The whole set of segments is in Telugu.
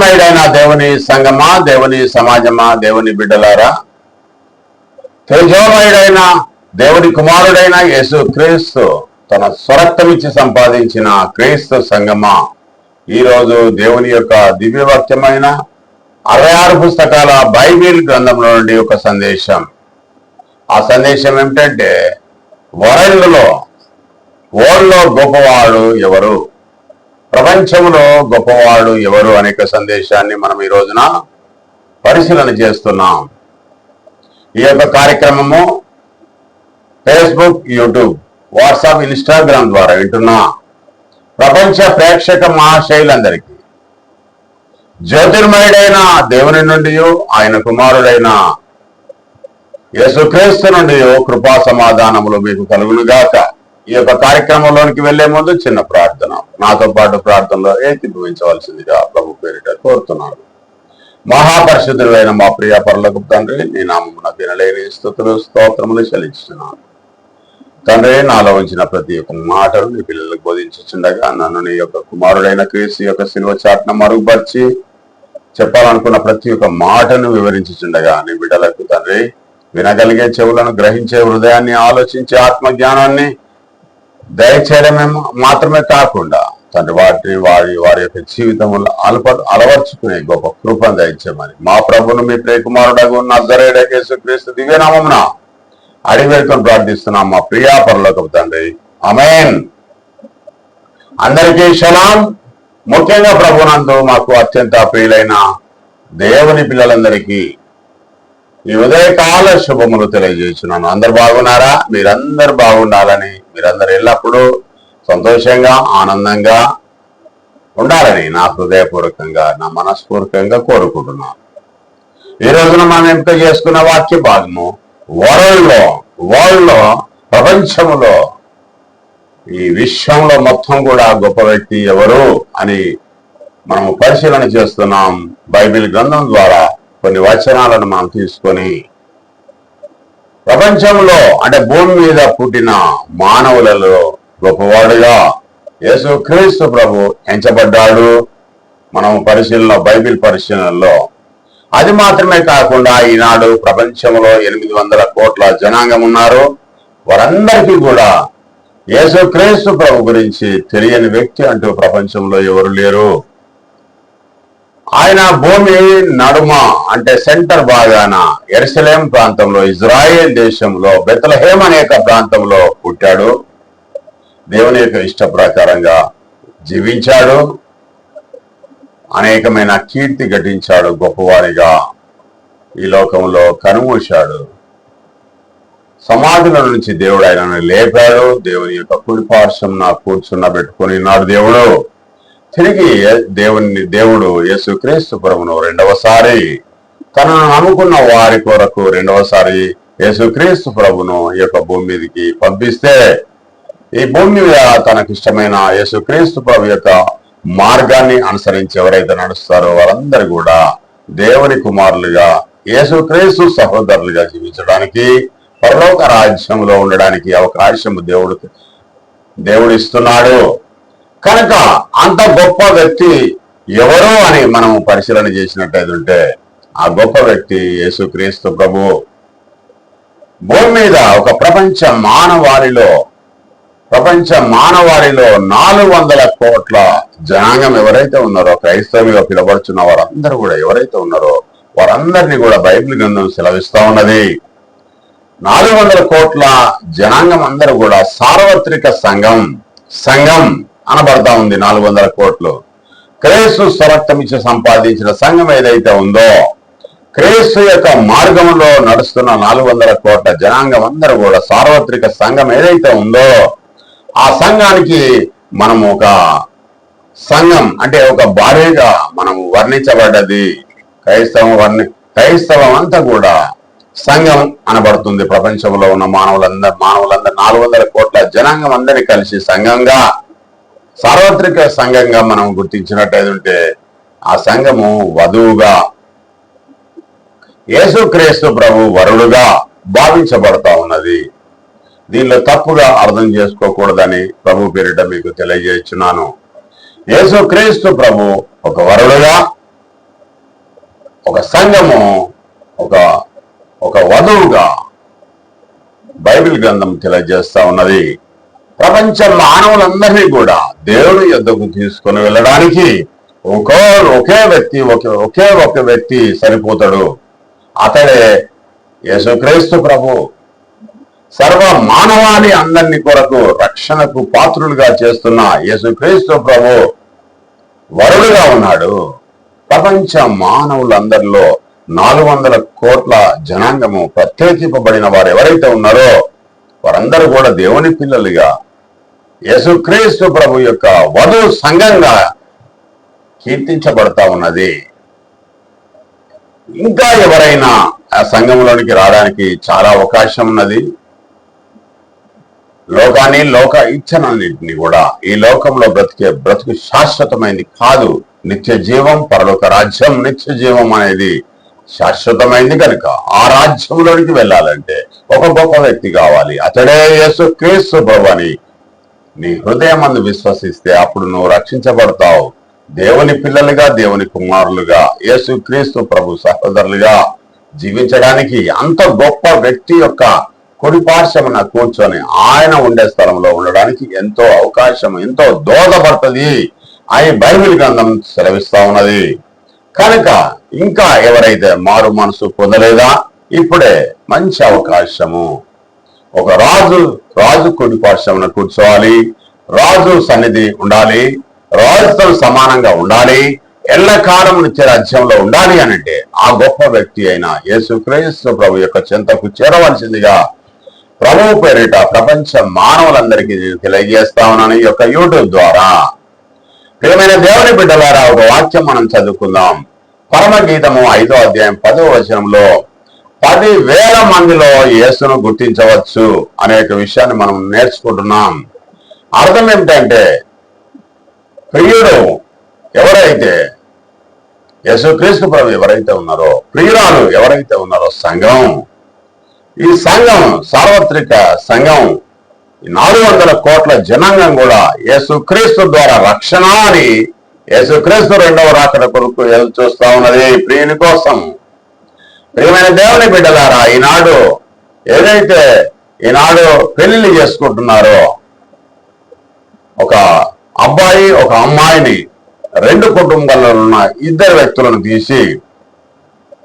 తేజోమయుడైన దేవుని సంగమా దేవుని సమాజమా దేవుని బిడ్డలారా తేజోమయుడైన దేవుని కుమారుడైన యేసు క్రీస్తు తన స్వరక్తమిచ్చి సంపాదించిన క్రీస్తు సంగమా ఈరోజు దేవుని యొక్క దివ్యవాక్యమైన అరవై ఆరు పుస్తకాల బైబిల్ గ్రంథంలో నుండి ఒక సందేశం. ఆ సందేశం ఏమిటంటే వరల్డ్లో ఓల్డ్లో గొప్పవాడు ఎవరు? ప్రపంచంలో గొప్పవాడు ఎవరు అనేక సందేశాన్ని మనం ఈ రోజున పరిశీలన చేస్తున్నాం. ఈ యొక్క కార్యక్రమము ఫేస్బుక్ యూట్యూబ్ వాట్సాప్ ఇన్స్టాగ్రామ్ ద్వారా వింటున్న. ప్రపంచ ప్రేక్షక మహాశైలందరికీ. జ్యోతిర్మయుడైన దేవుని నుండి ఆయన కుమారుడైన యేసుక్రీస్తు నుండి కృపా సమాధానములు మీకు కలుగునుగాక. ఈ యొక్క కార్యక్రమంలోనికి వెళ్ళే ముందు చిన్న ప్రార్థన. నాతో పాటు ప్రార్థనలో ఏకీభవించవలసిందిగా ప్రభు పేరిట కోరుతున్నాను. మహాపరిశుద్ధులైన మా ప్రియ పరులకు తండ్రి నీ నామమున వినలేని స్థుతులు స్తోత్రములు చెల్లించుతున్నాను తండ్రి నాలో ఉంచిన ప్రతి ఒక్క మాటను నీ పిల్లలకు బోధించుచుండగా నన్ను నీ యొక్క కుమారుడైన క్రీస్తు యొక్క శిల్వ చాట్న మరుగుపరిచి చెప్పాలనుకున్న ప్రతి ఒక్క మాటను వివరించుచుండగా నీ బిడ్డలకు తండ్రి వినగలిగే చెవులను గ్రహించే హృదయాన్ని ఆలోచించే ఆత్మజ్ఞానాన్ని దయచేయడమే మాత్రమే కాకుండా తండ్రి వాటి వారి వారి యొక్క జీవితంలో అలప అలవర్చుకునే గొప్ప కృపను దయచేయమని. మా ప్రభును మీ ప్రియకుమారుడగు నజరేడకేసు క్రీస్తు దివ్యనామమున అడివేడుకొని ప్రార్థిస్తున్నాం. మా ప్రియా పరలోకపు తండ్రి. అమేన్ అందరికీ శలాం ముఖ్యంగా ప్రభునందు మాకు అత్యంత ప్రియులైన దేవుని పిల్లలందరికీ ఈ ఉదయకాల శుభములు తెలియజేస్తున్నాను. అందరు బాగున్నారా? మీరందరు బాగుండాలని మీరందరూ ఎల్లప్పుడూ సంతోషంగా ఆనందంగా ఉండాలని నా హృదయపూర్వకంగా నా మనస్ఫూర్వకంగా కోరుకుంటున్నాను. ఈ రోజున మనం ఎంపిక చేసుకున్న వాక్య భాగము వరల్డ్లో వరల్డ్లో ప్రపంచంలో ఈ విశ్వంలో మొత్తం కూడా గొప్ప వ్యక్తి ఎవరు అని మనము పరిశీలన చేస్తున్నాం. బైబిల్ గ్రంథం ద్వారా కొన్ని వచనాలను మనం తీసుకొని ప్రపంచంలో అంటే భూమి మీద పుట్టిన మానవులలో గొప్పవాడుగా యేసు క్రీస్తు ప్రభు ఎంచబడ్డాడు. మనం పరిశీలన బైబిల్ పరిశీలనలో. అది మాత్రమే కాకుండా ఈనాడు ప్రపంచంలో ఎనిమిది వందల కోట్ల జనాంగం ఉన్నారు. వారందరికీ కూడా యేసు క్రీస్తు ప్రభు గురించి తెలియని వ్యక్తి అంటూ ప్రపంచంలో ఎవరు లేరు. ఆయన భూమి నడుమ అంటే సెంటర్ భాగాన ఎరుసలేం ప్రాంతంలో ఇజ్రాయేల్ దేశంలో బెతలహేమ్ అనే ప్రాంతంలో పుట్టాడు. దేవుని యొక్క ఇష్ట ప్రకారంగా జీవించాడు. అనేకమైన కీర్తి ఘటించాడు గొప్పవారిగా ఈ లోకంలో కనుమూశాడు. సమాధుల నుంచి దేవుడు ఆయనను లేపాడు. దేవుని యొక్క కుడిపార్శ్వం నా కూర్చున్న పెట్టుకుని నాడు దేవుడు. తిరిగి దేవుని దేవుడు యేసుక్రీస్తు ప్రభును రెండవసారి తనను నమ్ముకున్న వారి కొరకు రెండవసారి యేసుక్రీస్తు ప్రభును ఈ యొక్క భూమి మీదకి పంపిస్తే ఈ భూమి మీద తనకు ఇష్టమైన యేసుక్రీస్తు ప్రభు యొక్క మార్గాన్ని అనుసరించి ఎవరైతే నడుస్తారో వారందరూ కూడా దేవుని కుమారులుగా యేసుక్రీస్తు సహోదరులుగా జీవించడానికి పరలోక రాజ్యంలో ఉండడానికి అవకాశం దేవుడు దేవుడు ఇస్తున్నాడు. కనుక అంత గొప్ప వ్యక్తి ఎవరో అని మనం పరిశీలన చేసినట్టయితే ఆ గొప్ప వ్యక్తి యేసుక్రీస్తు ప్రభు భూమి మీద ఒక ప్రపంచ మానవాళిలో ప్రపంచ మానవాళిలో నాలుగు వందల కోట్ల జనాంగం ఎవరైతే ఉన్నారో క్రైస్తవులుగా పిలబడుచున్న వారందరూ కూడా ఎవరైతే ఉన్నారో వారందరినీ కూడా బైబిల్ గ్రంథం సెలవిస్తా ఉన్నది. నాలుగు వందల కోట్ల జనాంగం అందరూ కూడా సార్వత్రిక సంఘం సంఘం అనబడతా ఉంది నాలుగు వందల కోట్లు. క్రేసు స్వరక్తం ఇచ్చి సంపాదించిన సంఘం ఏదైతే ఉందో క్రీస్తు యొక్క మార్గంలో నడుస్తున్న నాలుగు వందల కోట్ల జనాంగం అందరూ కూడా సార్వత్రిక సంఘం ఏదైతే ఉందో ఆ సంఘానికి మనం ఒక సంఘం అంటే ఒక భార్యగా మనం వర్ణించబడ్డది. క్రైస్తవం వర్ణి క్రైస్తవం అంతా కూడా సంఘం అనబడుతుంది. ప్రపంచంలో ఉన్న మానవులందరూ మానవులందరూ నాలుగు వందల కోట్ల జనాంగం అందరినీ కలిసి సంఘంగా సార్వత్రిక సంఘంగా మనం గుర్తించినట్టయితే ఆ సంఘము వధువుగా యేసుక్రీస్తు ప్రభు వరుడుగా భావించబడతా ఉన్నది. దీనిలో తప్పుగా అర్థం చేసుకోకూడదని ప్రభు పేరిట మీకు తెలియజేస్తున్నాను. యేసుక్రీస్తు ప్రభు ఒక వరుడుగా ఒక సంఘము ఒక ఒక వధువుగా బైబిల్ గ్రంథం తెలియజేస్తా ఉన్నది. ప్రపంచ మానవులందరినీ కూడా దేవుని యొద్దకు తీసుకొని వెళ్ళడానికి ఒక్కో ఒకే వ్యక్తి ఒకే ఒకే ఒక వ్యక్తి సరిపోతాడు. అతడే యేసుక్రీస్తు ప్రభు. సర్వ మానవాళి అందరినీ కొరకు రక్షణకు పాత్రులుగా చేస్తున్న యేసుక్రీస్తు ప్రభు వరుడుగా ఉన్నాడు. ప్రపంచ మానవులందరిలో నాలుగు వందల కోట్ల జనాంగము ప్రత్యేకింపబడిన వారు ఎవరైతే ఉన్నారో వారందరూ కూడా దేవుని పిల్లలుగా యేసుక్రీస్తు ప్రభు యొక్క వధు సంఘంగా కీర్తించబడతా ఉన్నది. ఇంకా ఎవరైనా ఆ సంఘంలోనికి రావడానికి చాలా అవకాశం ఉన్నది. లోకాన్ని లోక ఇచ్చనన్నింటినీ కూడా ఈ లోకంలో బ్రతికే బ్రతుకు శాశ్వతమైంది కాదు. నిత్య జీవం పరలోక రాజ్యం నిత్య జీవం అనేది శాశ్వతమైంది కనుక ఆ రాజ్యంలోనికి వెళ్ళాలంటే ఒక గొప్ప వ్యక్తి కావాలి. అతడే యేసు క్రీస్తు ప్రభు అని నీ హృదయం అందు విశ్వసిస్తే అప్పుడు నువ్వు రక్షించబడతావు. దేవుని పిల్లలుగా దేవుని కుమారులుగా యేసు క్రీస్తు ప్రభు సహోదరులుగా జీవించడానికి అంత గొప్ప వ్యక్తి యొక్క కుడిపార్శ్వమున కూర్చొని ఆయన ఉండే స్థలంలో ఉండడానికి ఎంతో అవకాశం ఎంతో దోహదపడుతుంది. అని బైబిల్ గ్రంథం సెలవిస్తా ఉన్నది. కనుక ఇంకా ఎవరైతే మారు మనసు పొందలేదా? ఇప్పుడే మంచి అవకాశము. ఒక రాజు రాజు కుడి పార్శ్వమున కూర్చోవాలి. రాజు సన్నిధి ఉండాలి. రాజుతో సమానంగా ఉండాలి. ఎల్లకాలం నుంచి రాజ్యంలో ఉండాలి అనంటే ఆ గొప్ప వ్యక్తి అయిన యేసుక్రీస్తు ప్రభు యొక్క చింతకు చేరవలసిందిగా ప్రభువు పేరిట ప్రపంచ మానవులందరికీ నేను తెలియజేస్తా ఉన్నాను ఈ యొక్క యూట్యూబ్ ద్వారా. ప్రియమైన దేవుని బిడ్డలారా ఒక వాక్యం మనం చదువుకుందాం. పరమ గీతము ఐదో అధ్యాయం పదో వచనంలో పది వేల మందిలో యేసును గుర్తించవచ్చు అనేక విషయాన్ని మనం నేర్చుకుంటున్నాం. అర్థం ఏమిటంటే ప్రియుడు ఎవరైతే యశుక్రీస్తు ప్రభు ఎవరైతే ఉన్నారో ప్రియురాలు ఎవరైతే ఉన్నారో సంఘం ఈ సంఘం సార్వత్రిక సంఘం నాలుగు వందల కోట్ల జనాంగం కూడా యేసుక్రీస్తు ద్వారా రక్షణ అని యేసుక్రీస్తు రెండవ రాకడ కొరకు ఎదురు చూస్తా ఉన్నది. ప్రియుని కోసం ప్రియమైన దేవుని బిడ్డలారా ఈనాడు ఏదైతే ఈనాడు పెళ్ళిళ్ళు చేసుకుంటున్నారో ఒక అబ్బాయి ఒక అమ్మాయిని రెండు కుటుంబాలలో ఉన్న ఇద్దరు వ్యక్తులను తీసి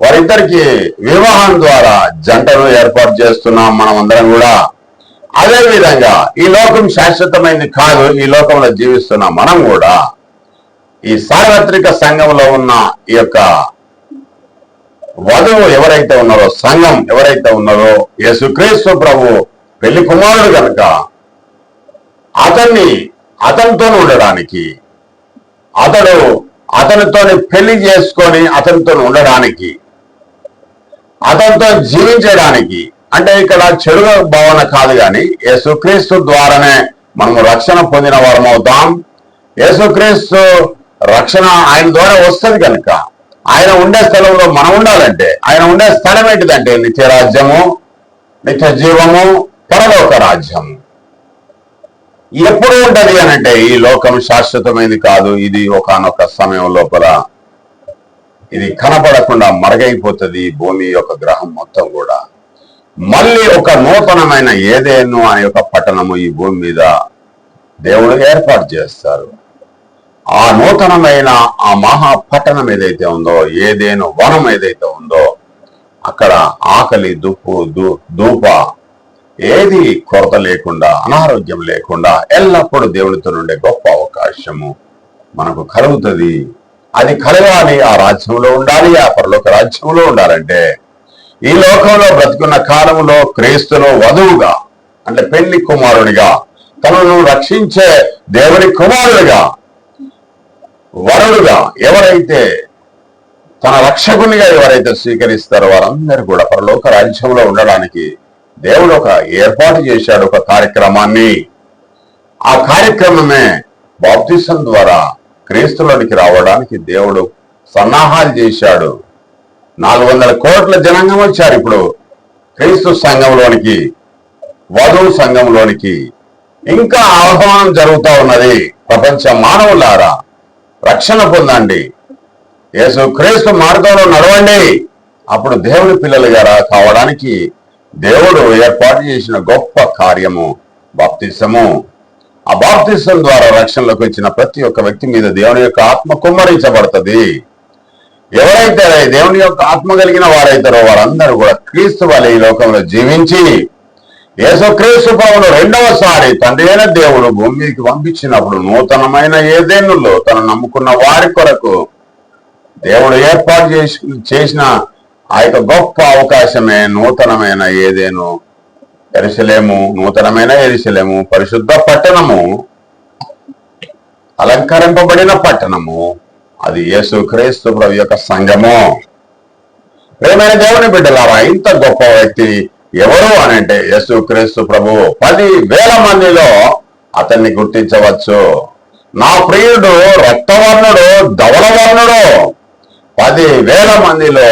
వారిద్దరికి వివాహం ద్వారా జంటను ఏర్పాటు చేస్తున్నాం మనం అందరం కూడా. అదే విధంగా ఈ లోకం శాశ్వతమైనది కాదు ఈ లోకంలో జీవిస్తున్న మనం కూడా ఈ సార్వత్రిక సంఘంలో ఉన్న ఈ యొక్క వధువు ఎవరైతే ఉన్నారో సంఘం ఎవరైతే ఉన్నారో యేసుక్రీస్తు ప్రభు పెళ్ళి కుమారుడు కనుక అతన్ని అతనితో ఉండడానికి అతడు అతనితోని పెళ్ళి చేసుకొని అతనితో ఉండడానికి అతనితో జీవించడానికి అంటే ఇక్కడ చెడు భావన కాదు కానీ యేసుక్రీస్తు ద్వారానే మనము రక్షణ పొందిన వారం అవుతాం యేసుక్రీస్తు రక్షణ ఆయన ద్వారా వస్తుంది కనుక ఆయన ఉండే స్థలంలో మనం ఉండాలంటే ఆయన ఉండే స్థలం ఏంటిదంటే నిత్య రాజ్యము నిత్య జీవము పరలోక రాజ్యము ఎప్పుడు ఉంటది అని అంటే ఈ లోకం శాశ్వతమైనది కాదు ఇది ఒకనొక సమయం లోపల ఇది కనపడకుండా మరగైపోతుంది ఈ భూమి యొక్క గ్రహం మొత్తం కూడా. మళ్ళీ ఒక నూతనమైన ఏదేను అనే ఒక పట్టణము ఈ భూమి మీద దేవుడు ఏర్పాటు చేస్తారు. ఆ నూతనమైన ఆ మహా పట్టణం ఏదైతే ఉందో ఏదేను వనం ఏదైతే ఉందో అక్కడ ఆకలి దుప్పు దూ దూప ఏది కొరత లేకుండా అనారోగ్యం లేకుండా ఎల్లప్పుడూ దేవునితో నుండే గొప్ప అవకాశము మనకు కలుగుతుంది. అది కలగాలి ఆ రాజ్యంలో ఉండాలి ఆ పరలోక రాజ్యంలో ఉండాలంటే ఈ లోకంలో బ్రతుకున్న కాలంలో క్రీస్తును వధువుగా అంటే పెళ్ళి కుమారుడిగా తనను రక్షించే దేవుని కుమారుడిగా వరుడుగా ఎవరైతే తన రక్షకునిగా ఎవరైతే స్వీకరిస్తారో వారందరూ కూడా పరలోక రాజ్యంలో ఉండడానికి దేవుడు ఒక ఏర్పాటు చేశాడు ఒక కార్యక్రమాన్ని. ఆ కార్యక్రమమే బాప్తిసం ద్వారా క్రీస్తులోనికి రావడానికి దేవుడు సన్నాహాలు చేశాడు. నాలుగు వందల కోట్ల జనాంగం వచ్చారు ఇప్పుడు. క్రీస్తు సంఘంలోనికి వధువు సంఘంలోనికి ఇంకా ఆహ్వానం జరుగుతూ ఉన్నది. ప్రపంచ మానవులారా రక్షణ పొందండి. యేసు క్రీస్తు మార్గంలో నడవండి. అప్పుడు దేవుని పిల్లలుగా రా- కావడానికి దేవుడు ఏర్పాటు చేసిన గొప్ప కార్యము బాప్తిసము. ఆ బాప్తిసం ద్వారా రక్షణలోకి వచ్చిన ప్రతి ఒక్క వ్యక్తి మీద దేవుని యొక్క ఆత్మ కుమ్మరించబడుతుంది. ఎవరైతే దేవుని యొక్క ఆత్మ కలిగిన వారైతారో వారందరూ కూడా క్రీస్తు వల్ల ఈ లోకంలో జీవించి యేసుక్రీస్తు ప్రభును రెండవసారి తండ్రి అయిన దేవుడు భూమికి పంపించినప్పుడు నూతనమైన ఏదేనులో తను నమ్ముకున్న వారి కొరకు దేవుడు ఏర్పాటు చేసి చేసిన ఆ యొక్క గొప్ప అవకాశమే నూతనమైన ఏదేను? ఎరిసలేము నూతనమైన ఎరిసలేము పరిశుద్ధ పట్టణము అలంకరింపబడిన పట్టణము అది యేసు క్రీస్తు ప్రభు యొక్క సంఘము. ప్రేమైన దేవుని బిడ్డలారా ఇంత గొప్ప వ్యక్తి ఎవరు అని అంటే యేసు క్రీస్తు ప్రభు. పది వేల మందిలో అతన్ని గుర్తించవచ్చు. నా ప్రియుడు రక్తవర్ణుడు ధవలవర్ణుడు పది వేల మందిలో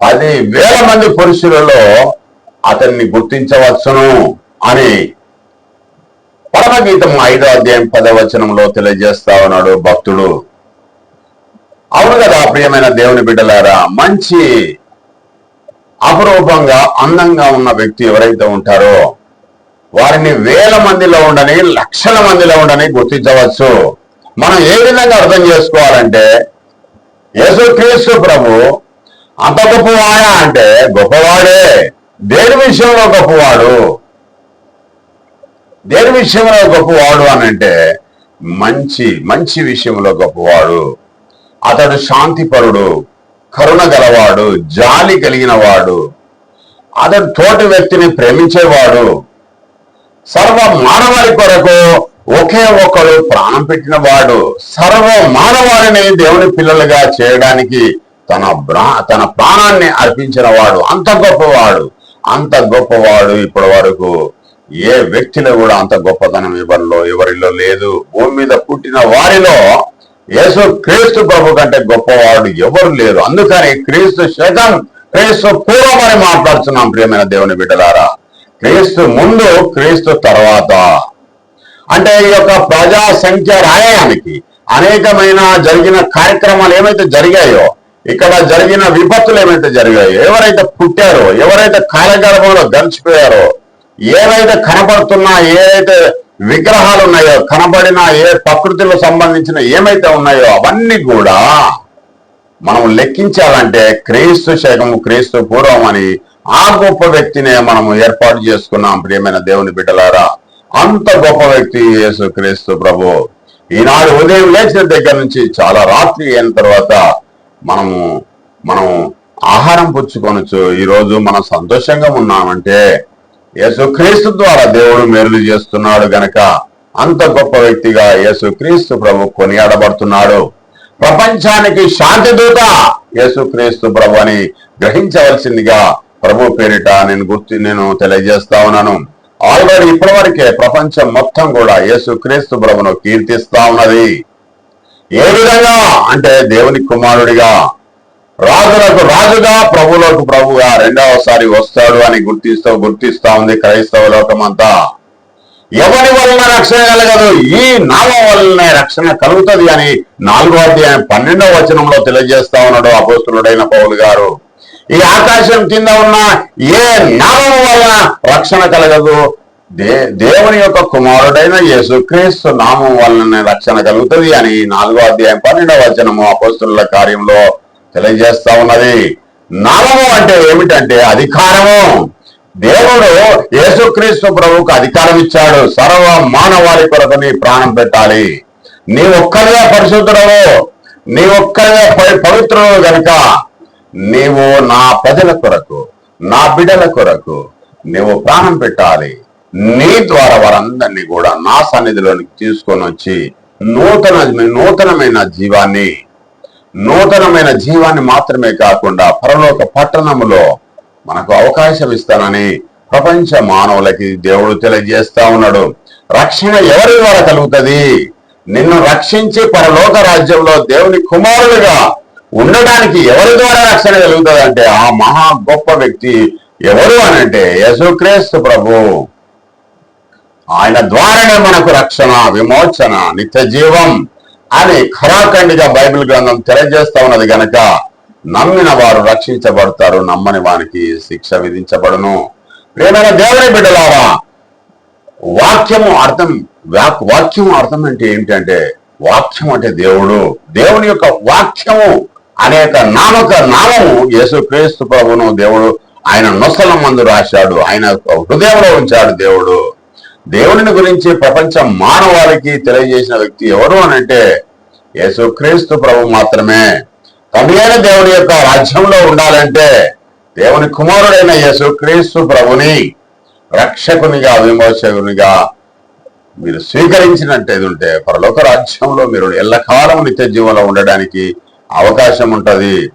పది వేల మంది పురుషులలో అతన్ని గుర్తించవచ్చును అని పరమగీతం ఐదో అధ్యాయం పదవచనంలో తెలియజేస్తా ఉన్నాడు భక్తుడు. అవును కదా ప్రియమైన దేవుని బిడ్డలారా మంచి అపరూపంగా అందంగా ఉన్న వ్యక్తి ఎవరైతే ఉంటారో వారిని వేల మందిలో ఉండని లక్షల మందిలో ఉండని గుర్తించవచ్చు. మనం ఏ విధంగా అర్థం చేసుకోవాలంటే యేసుక్రీస్తు ప్రభు అంత గొప్పవాడా అంటే గొప్పవాడే. దేని విషయంలో గొప్పవాడు? దేని విషయంలో గొప్పవాడు అని అంటే మంచి మంచి విషయంలో గొప్పవాడు. అతడు శాంతిపరుడు. కరుణ గలవాడు జాలి కలిగిన వాడు అతడు తోటి వ్యక్తిని ప్రేమించేవాడు సర్వ మానవాళి కొరకు ఒకే ఒకడు ప్రాణం పెట్టిన వాడు సర్వ మానవాళిని దేవుని పిల్లలుగా చేయడానికి తన తన ప్రాణాన్ని అర్పించిన వాడు అంత గొప్పవాడు అంత గొప్పవాడు ఇప్పటి వరకు. ఏ వ్యక్తిలో కూడా అంత గొప్పతనం ఎవరిలో ఎవరిలో లేదు. భూమి మీద పుట్టిన వారిలో యేసు క్రీస్తు ప్రభు కంటే గొప్పవాడు ఎవరు లేరు. అందుకని క్రీస్తు శకం క్రీస్తు పూర్వం అని మాట్లాడుతున్నాం ప్రియమైన దేవుని బిడ్డలారా. క్రీస్తు ముందు క్రీస్తు తర్వాత. అంటే ఈ యొక్క ప్రజా సంఖ్య రాయడానికి అనేకమైన జరిగిన కార్యక్రమాలు ఏమైతే జరిగాయో ఇక్కడ జరిగిన విపత్తులు ఏమైతే జరిగాయో ఎవరైతే పుట్టారో ఎవరైతే కాలగర్భంలో గడిచిపోయారో ఏవైతే కనపడుతున్నా ఏవైతే విగ్రహాలు ఉన్నాయో కనబడిన ఏ ప్రకృతిలో సంబంధించిన ఏమైతే ఉన్నాయో అవన్నీ కూడా మనం లెక్కించాలంటే క్రీస్తు శకము క్రీస్తు పూర్వం అని ఆ గొప్ప వ్యక్తినే మనము ఏర్పాటు చేసుకున్నాం ప్రియమైన దేవుని బిడ్డలారా. అంత గొప్ప వ్యక్తి యేసు క్రీస్తు ప్రభు. ఈనాడు ఉదయం లేచిన దగ్గర నుంచి చాలా రాత్రి అయిన తర్వాత మనము మనం ఆహారం పుచ్చుకొనొచ్చు ఈరోజు మనం సంతోషంగా ఉన్నామంటే యేసుక్రీస్తు ద్వారా దేవుడు మేలు చేస్తున్నాడు గనక అంత గొప్ప వ్యక్తిగా యేసుక్రీస్తు ప్రభు కొనియాడబడుతున్నాడు. ప్రపంచానికి శాంతి దూత యేసుక్రీస్తు ప్రభు అని గ్రహించవలసిందిగా ప్రభు పేరిట నేను గుర్తు నేను తెలియజేస్తా ఉన్నాను. ఆల్రెడీ ఇప్పటి వరకే ప్రపంచం మొత్తం కూడా యేసుక్రీస్తు ప్రభును కీర్తిస్తా ఉన్నది. ఏ విధంగా? అంటే దేవుని కుమారుడిగా రాజులకు రాజుగా ప్రభులకు ప్రభుగా రెండవసారి వస్తాడు అని గుర్తిస్తూ గుర్తిస్తా ఉంది క్రైస్తవ లోకమంతా. ఎవరి వలన రక్షణ కలగదు? ఈ నామం వల్లనే రక్షణ కలుగుతుంది అని నాలుగో అధ్యాయం పన్నెండవ వచనంలో తెలియజేస్తా ఉన్నాడు అపోస్తులుడైన పౌలు గారు. ఈ ఆకాశం కింద ఉన్న ఏ నామం వలన రక్షణ కలగదు? దే దేవుని యొక్క కుమారుడైన యేసుక్రీస్తు నామం వలన రక్షణ కలుగుతుంది అని నాలుగో అధ్యాయం పన్నెండవ వచనము అపోస్తుల కార్యంలో తెలియజేస్తా ఉన్నది. నామము అంటే ఏమిటంటే అధికారము. దేవుడు యేసుక్రీస్తు ప్రభువుకు అధికారం ఇచ్చాడు. సర్వ మానవాళి కొరకు నీ ప్రాణం పెట్టాలి. నీ ఒక్కరిగా పరిశుద్ధుడవు. నీ ఒక్కరిగా పవిత్రుడు గనుక నీవు నా ప్రజల కొరకు నా బిడ్డల కొరకు నీవు ప్రాణం పెట్టాలి. నీ ద్వారా వారందరినీ కూడా నా సన్నిధిలోనికి తీసుకొని వచ్చి నూతన నూతనమైన జీవాన్ని నూతనమైన జీవాన్ని మాత్రమే కాకుండా పరలోక పట్టణములో మనకు అవకాశం ఇస్తానని ప్రపంచ మానవులకి దేవుడు తెలియజేస్తా ఉన్నాడు. రక్షణ ఎవరి ద్వారా కలుగుతుంది? నిన్ను రక్షించి పరలోక రాజ్యంలో దేవుని కుమారులుగా ఉండడానికి ఎవరి ద్వారా రక్షణ కలుగుతుంది అంటే ఆ మహా గొప్ప వ్యక్తి ఎవరు అని అంటే యేసుక్రీస్తు ప్రభు. ఆయన ద్వారానే మనకు రక్షణ విమోచన నిత్య జీవం. అని ఖరాఖండిగా బైబిల్ గ్రంథం తెలియజేస్తా ఉన్నది గనక నమ్మిన వారు రక్షించబడతారు నమ్మని వానికి శిక్ష విధించబడును. ప్రేమైన దేవుని బిడ్డలారా వాక్యము అర్థం వాక్యము అర్థం అంటే ఏంటంటే వాక్యం అంటే దేవుడు. దేవుని యొక్క వాక్యము అనేక నామక నామము యేసుక్రీస్తు ప్రభును దేవుడు ఆయన నొసల మందు రాశాడు. ఆయన హృదయంలో ఉంచాడు దేవుడు. దేవుని గురించి ప్రపంచ మానవాళికి తెలియజేసిన వ్యక్తి ఎవరు అని అంటే యేసుక్రీస్తు ప్రభు మాత్రమే. తండ్రి దేవుని యొక్క రాజ్యంలో ఉండాలంటే దేవుని కుమారుడైన యేసుక్రీస్తు ప్రభుని రక్షకునిగా విమోచకునిగా మీరు స్వీకరించినట్టేది ఉంటే పరలోక రాజ్యంలో మీరు ఎల్లకాలం నిత్య జీవంలో ఉండడానికి అవకాశం ఉంటుంది.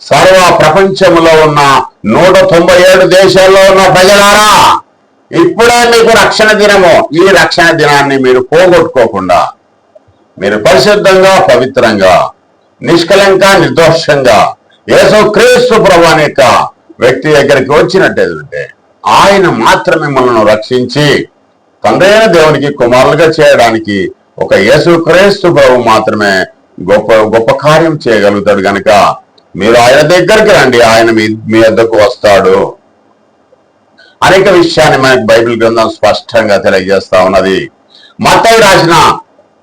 సర్వ ప్రపంచంలో ఉన్న నూట తొంభై ఏడు దేశాల్లో ఉన్న ప్రజలారా ఇప్పుడే మీకు రక్షణ దినము? ఈ రక్షణ దినాన్ని మీరు పోగొట్టుకోకుండా మీరు పరిశుద్ధంగా పవిత్రంగా నిష్కలంక నిర్దోషంగా యేసు క్రీస్తు ప్రభు వ్యక్తి దగ్గరికి వచ్చినట్టేదంటే ఆయన మాత్రమే మనల్ని రక్షించి తండ్రైన దేవునికి కుమారులుగా చేయడానికి ఒక యేసు క్రీస్తు ప్రభు మాత్రమే గొప్ప గొప్ప కార్యం చేయగలుగుతాడు కనుక మీరు ఆయన దగ్గరికి రండి. ఆయన మీ మీ వద్దకు వస్తాడు. అనేక విషయాన్ని మనకి బైబిల్ గ్రంథం స్పష్టంగా తెలియజేస్తా ఉన్నది. మత్తయి రాసిన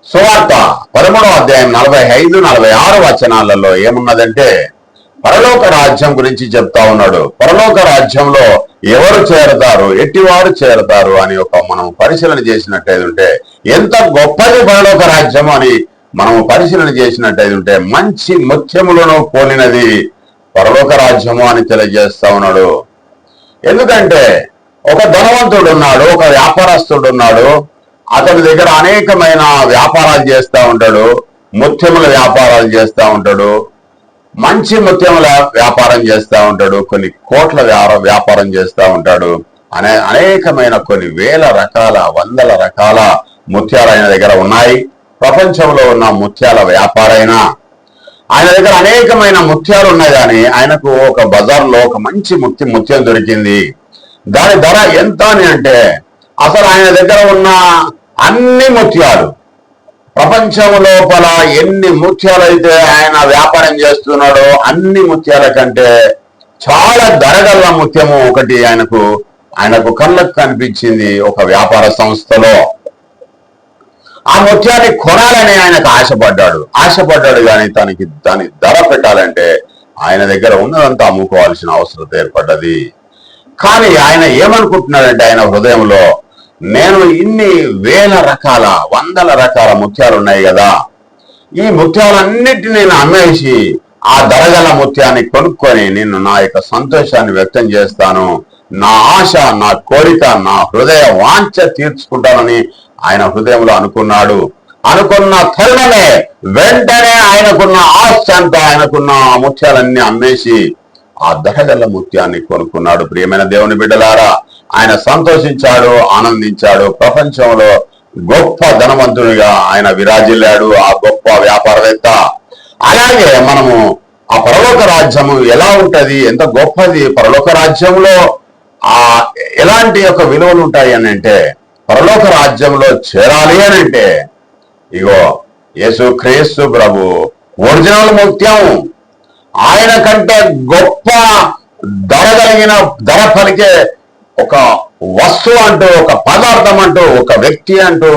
సువార్త పదమూడవ అధ్యాయం నలభై ఐదు నలభై ఆరు వచనాలలో ఏమున్నదంటే పరలోక రాజ్యం గురించి చెప్తా ఉన్నాడు. పరలోక రాజ్యంలో ఎవరు చేరతారు ఎట్టివారు చేరతారు అని ఒక మనం పరిశీలన చేసినట్టయితే ఉంటే ఎంత గొప్పది పరలోక రాజ్యం అని మనం పరిశీలన చేసినట్టయితే ఉంటే మంచి ముఖ్యములను పోలినది పరలోక రాజ్యము అని తెలియజేస్తా ఉన్నాడు. ఎందుకంటే ఒక ధనవంతుడు ఉన్నాడు ఒక వ్యాపారస్తుడు ఉన్నాడు అతని దగ్గర అనేకమైన వ్యాపారాలు చేస్తూ ఉంటాడు. ముత్యముల వ్యాపారాలు చేస్తూ ఉంటాడు. మంచి ముత్యముల వ్యాపారం చేస్తూ ఉంటాడు. కొన్ని కోట్ల వ్యాపారం చేస్తూ ఉంటాడు. అనే అనేకమైన కొన్ని వేల రకాల వందల రకాల ముత్యాలు ఆయన దగ్గర ఉన్నాయి. ప్రపంచంలో ఉన్న ముత్యాల వ్యాపారైనా. ఆయన దగ్గర అనేకమైన ముత్యాలు ఉన్నాయి కానీ ఆయనకు ఒక బజార్లో ఒక మంచి ముత్యం ముత్యం దొరికింది. దాని ధర ఎంత అని అంటే అసలు ఆయన దగ్గర ఉన్న అన్ని ముత్యాలు ప్రపంచం లోపల ఎన్ని ముత్యాలు అయితే ఆయన వ్యాపారం చేస్తున్నాడో అన్ని ముత్యాల కంటే చాలా ధరగల ముత్యము ఒకటి ఆయనకు ఆయనకు కళ్ళకు కనిపించింది ఒక వ్యాపార సంస్థలో. ఆ ముత్యాన్ని కొనాలని ఆయనకు ఆశపడ్డాడు. ఆశపడ్డాడు కానీ తనకి దాని ధర పెట్టాలంటే ఆయన దగ్గర ఉన్నదంతా అమ్ముకోవాల్సిన అవసరం ఏర్పడ్డది. కానీ ఆయన ఏమనుకుంటున్నాడంటే ఆయన హృదయంలో నేను ఇన్ని వేల రకాల వందల రకాల ముత్యాలు ఉన్నాయి కదా. ఈ ముత్యాలన్నిటిని నేను అమ్మేసి ఆ ధరగల ముత్యాన్ని కొనుక్కొని నేను నా యొక్క సంతోషాన్ని వ్యక్తం చేస్తాను. నా ఆశ నా కోరిక నా హృదయ వాంఛ తీర్చుకుంటానని ఆయన హృదయంలో అనుకున్నాడు. అనుకున్న తరుణమే వెంటనే ఆయనకున్న ఆస్తి అంతా ఆయనకున్న ఆ ముత్యాలన్నీ అమ్మేసి ఆ దహగల ముత్యాన్ని కొనుక్కున్నాడు ప్రియమైన దేవుని బిడ్డలారా ఆయన సంతోషించాడు ఆనందించాడు. ప్రపంచంలో గొప్ప ధనవంతునిగా ఆయన విరాజిల్లాడు ఆ గొప్ప వ్యాపారవేత్త. అలాగే మనము ఆ పరలోక రాజ్యము ఎలా ఉంటది ఎంత గొప్పది పరలోక రాజ్యంలో ఆ ఎలాంటి యొక్క విలువలు ఉంటాయి అని అంటే పరలోక రాజ్యంలో చేరాలి అని అంటే ఇగో యేసు క్రీస్తు ప్రభు ఒరిజినల్ ముత్యం. ఆయన కంటే గొప్ప ధర కలిగిన ధర పలికే ఒక వస్తువు అంటూ ఒక పదార్థం అంటూ ఒక వ్యక్తి అంటూ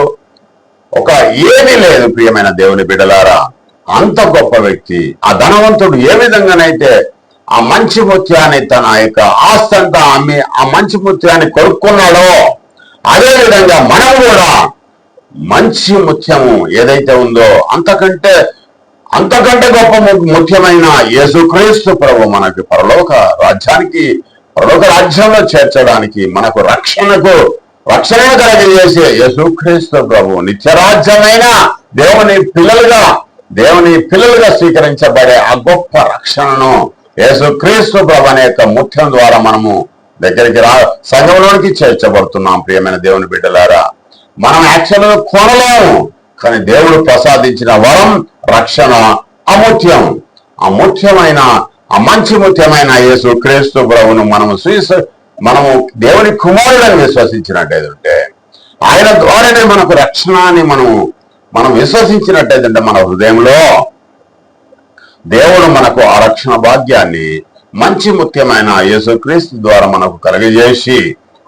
ఒక ఏమీ లేదు ప్రియమైన దేవుని బిడలారా అంత గొప్ప వ్యక్తి ఆ ధనవంతుడు ఏ విధంగానైతే ఆ మంచి ముత్యాన్ని తన యొక్క ఆస్తంతా అమ్మి ఆ మంచి ముత్యాన్ని కొనుక్కున్నాడో అదే విధంగా మనం కూడా మంచి ముత్యము ఏదైతే ఉందో అంతకంటే అంతకంటే గొప్ప ముఖ్యమైన యేసుక్రీస్తు ప్రభు మనకి పరలోక రాజ్యానికి పరలోక రాజ్యంలో చేర్చడానికి మనకు రక్షణకు రక్షణ కలిగజేసే యేసుక్రీస్తు ప్రభు నిత్యరాజ్యమైన దేవుని పిల్లలుగా దేవుని పిల్లలుగా స్వీకరించబడే ఆ గొప్ప రక్షణను యేసుక్రీస్తు ప్రభు అనే యొక్క ముఖ్యం ద్వారా మనము దగ్గరికి రా సంఘంలోనికి చేర్చబడుతున్నాం ప్రియమైన దేవుని బిడ్డలారా. మనం యాక్చువల్గా కొనలేము. కానీ దేవుడు ప్రసాదించిన వరం రక్షణ అముత్యం. అముత్యమైన ఆ మంచి ముత్యమైన యేసు క్రీస్తు ప్రభును మనము స్వీస మనము దేవుని కుమారుడని విశ్వసించినట్టయితే ఆయన ద్వారానే మనకు రక్షణ అని మనము మనం విశ్వసించినట్టయితే మన హృదయంలో దేవుడు మనకు ఆ రక్షణ భాగ్యాన్ని మంచి ముఖ్యమైన యేసుక్రీస్తు ద్వారా మనకు కలుగజేసి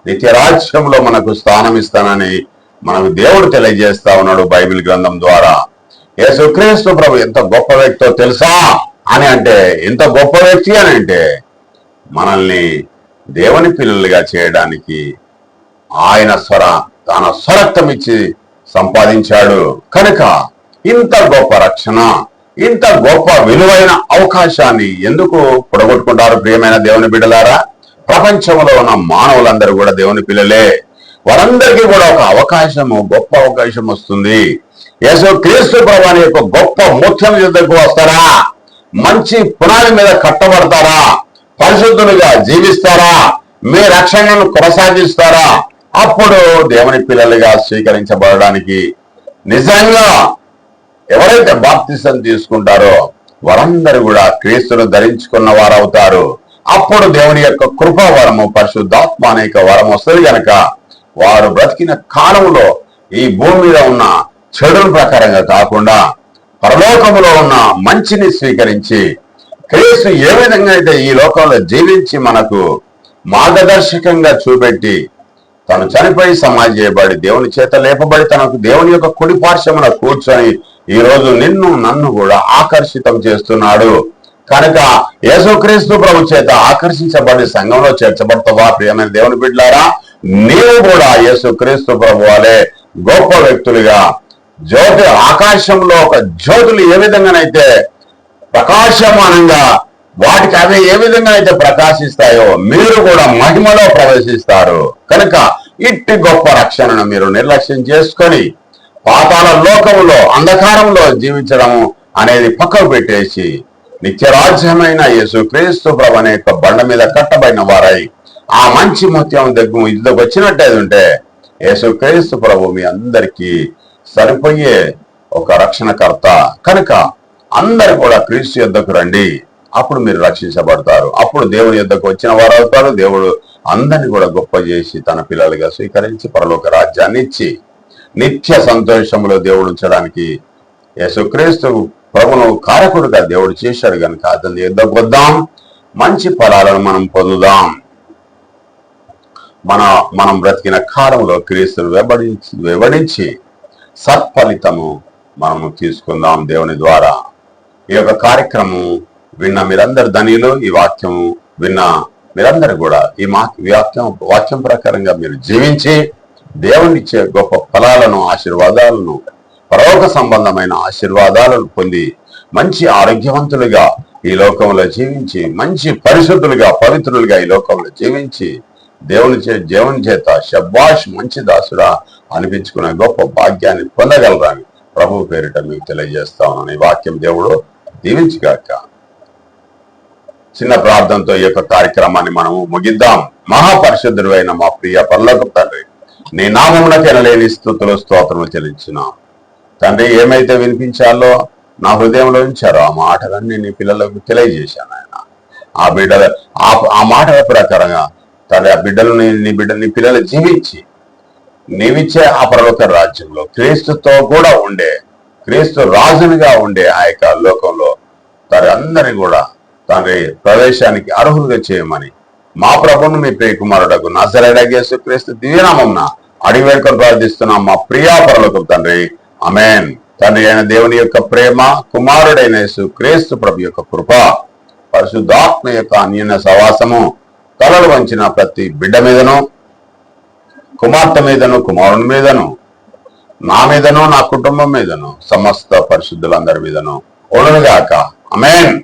నిత్య రాజ్యంలో మనకు స్థానం ఇస్తానని మనకు దేవుడు తెలియజేస్తా ఉన్నాడు బైబిల్ గ్రంథం ద్వారా. యేసుక్రీస్తు ప్రభు ఎంత గొప్ప వ్యక్తో తెలుసా అని అంటే ఎంత గొప్ప వ్యక్తి అని అంటే మనల్ని దేవుని పిల్లలుగా చేయడానికి ఆయన స్వర తన స్వరక్తం ఇచ్చి సంపాదించాడు. కనుక ఇంత గొప్ప రక్షణ ఇంత గొప్ప విలువైన అవకాశాన్ని ఎందుకు పొడగొట్టుకుంటారు ప్రియమైన దేవుని బిడ్డలారా? ప్రపంచంలో ఉన్న మానవులందరూ కూడా దేవుని పిల్లలే. వారందరికీ కూడా ఒక అవకాశము గొప్ప అవకాశం వస్తుంది. యేసో క్రీస్తు ప్రభాని యొక్క గొప్ప ముఖ్యం యుద్ధకు వస్తారా? మంచి పునాది మీద కట్టబడతారా? పరిశుద్ధులుగా జీవిస్తారా? మీ రక్షణను కొనసాగిస్తారా? అప్పుడు దేవుని పిల్లలుగా స్వీకరించబడడానికి నిజంగా ఎవరైతే బాప్తిసం తీసుకుంటారో వారందరూ కూడా క్రీస్తును ధరించుకున్న వారు అవుతారు అప్పుడు దేవుని యొక్క కృపా వరము పరిశుద్ధాత్మ అనేక వరం వస్తుంది కనుక వారు బ్రతికిన కాలంలో ఈ భూమి మీద ఉన్న చెడుల ప్రకారంగా కాకుండా పరలోకములో ఉన్న మంచిని స్వీకరించి క్రీస్తు ఏ విధంగా అయితే ఈ లోకంలో జీవించి మనకు మార్గదర్శకంగా చూపెట్టి తను చనిపోయి సమాజ చేయబడి దేవుని చేత లేపబడి తనకు దేవుని యొక్క కుడి పార్శ్వమున కూర్చొని ఈ రోజు నిన్ను నన్ను కూడా ఆకర్షితం చేస్తున్నాడు. కనుక యేసుక్రీస్తు ప్రభు చేత ఆకర్షించబడి సంఘంలో చేర్చబడతావా ప్రియమైన దేవుని బిడ్డారా నీవు కూడా యేసుక్రీస్తు ప్రభు అనే గొప్ప వ్యక్తులుగా జ్యోతి ఆకాశంలో ఒక జ్యోతులు ఏ విధంగానైతే ప్రకాశమానంగా వాటికి అవి ఏ విధంగా అయితే ప్రకాశిస్తాయో మీరు కూడా మహిమలో ప్రవేశిస్తారు. కనుక ఇట్టి గొప్ప రక్షణను మీరు నిర్లక్ష్యం చేసుకొని పాతాల లోకములో అంధకారంలో జీవించడం అనేది పక్కకు పెట్టేసి నిత్యరాజ్యమైన యేసు క్రీస్తు ప్రభు అనే యొక్క బండ మీద కట్టబడిన వారై ఆ మంచి ముత్యం దగ్గర వచ్చినట్టు అది ఉంటే యేసుక్రీస్తు ప్రభు మీ అందరికీ సరిపోయే ఒక రక్షణకర్త. కనుక అందరు కూడా క్రీస్తు యుద్ధకు రండి. అప్పుడు మీరు రక్షించబడతారు. అప్పుడు దేవుని యుద్ధకు వచ్చిన వారు అవుతారు. దేవుడు అందరిని కూడా గొప్ప చేసి తన పిల్లలుగా స్వీకరించి పరలోక రాజ్యాన్ని ఇచ్చి నిత్య సంతోషంలో దేవుడు ఉంచడానికి యేసుక్రీస్తు ప్రభును కారకుడుగా దేవుడు చేశాడు. కనుక అతని యుద్ధకు వద్దాం. మంచి ఫలాలను మనం పొందుదాం. మన మనం బ్రతికిన కాలంలో క్రీస్తును వెంబడించి వెంబడించి సత్ఫలితము మనము తీసుకుందాం దేవుని ద్వారా. ఈ యొక్క కార్యక్రమం విన్న మీరందరు ధనియులు. ఈ వాక్యము విన్న మీరందరూ కూడా ఈ మా వాక్యం వాక్యం ప్రకారంగా మీరు జీవించి దేవునిచ్చే గొప్ప ఫలాలను ఆశీర్వాదాలను పరోగ సంబంధమైన ఆశీర్వాదాలను పొంది మంచి ఆరోగ్యవంతులుగా ఈ లోకంలో జీవించి మంచి పరిశుద్ధులుగా పవిత్రులుగా ఈ లోకంలో జీవించి దేవుని చే దేవుని చేత శబ్బాష్ మంచి దాసుడా అనిపించుకునే గొప్ప భాగ్యాన్ని పొందగలరని ప్రభు పేరిట మీకు తెలియజేస్తా ఉన్నాను. ఈ వాక్యం దేవుడు దీవించుగాక. చిన్న ప్రార్థనతో ఈ యొక్క కార్యక్రమాన్ని మనము ముగిద్దాం. మహాపరిశుద్ధుడు అయిన మా ప్రియ పర్లకు తండ్రి నీ నామమునకు ఎనలేని స్థుతులు స్తోత్రములు చెల్లించున్నాం తండ్రి ఏమైతే వినిపించాలో నా హృదయంలో ఉంచారో ఆ మాటలన్నీ నీ పిల్లలకు తెలియజేశాను ఆయన. ఆ బిడ్డల ఆ ఆ మాటల ప్రకారంగా తండ్రి ఆ బిడ్డలు నీ- బిడ్డని పిల్లలు జీవించి నీవిచ్చే ఆ పర్వత రాజ్యంలో క్రీస్తుతో కూడా ఉండే క్రీస్తు రాజునిగా ఉండే ఆ యొక్క లోకంలో తండ్రి అందరినీ కూడా తండ్రి ప్రవేశానికి అర్హులుగా చేయమని మా ప్రభును మీ ప్రియ కుమారుడకు నజరేడగేసు క్రీస్తు దివ్యనామంన అడిగి వేడుకొని ప్రార్థిస్తున్నాం. మా ప్రియా పరలోకం తండ్రి అమేన్ తండ్రి అయిన దేవుని యొక్క ప్రేమ కుమారుడైన యేసు క్రీస్తు ప్రభు యొక్క కృప పరిశుద్ధాత్మ యొక్క అన్యన సవాసము తలలు వంచిన ప్రతి బిడ్డ మీదను కుమార్తె మీదను కుమారుని మీదను నా మీదను నా కుటుంబం మీదను సమస్త పరిశుద్ధులందరి మీదను ఓడునుగాక అమేన్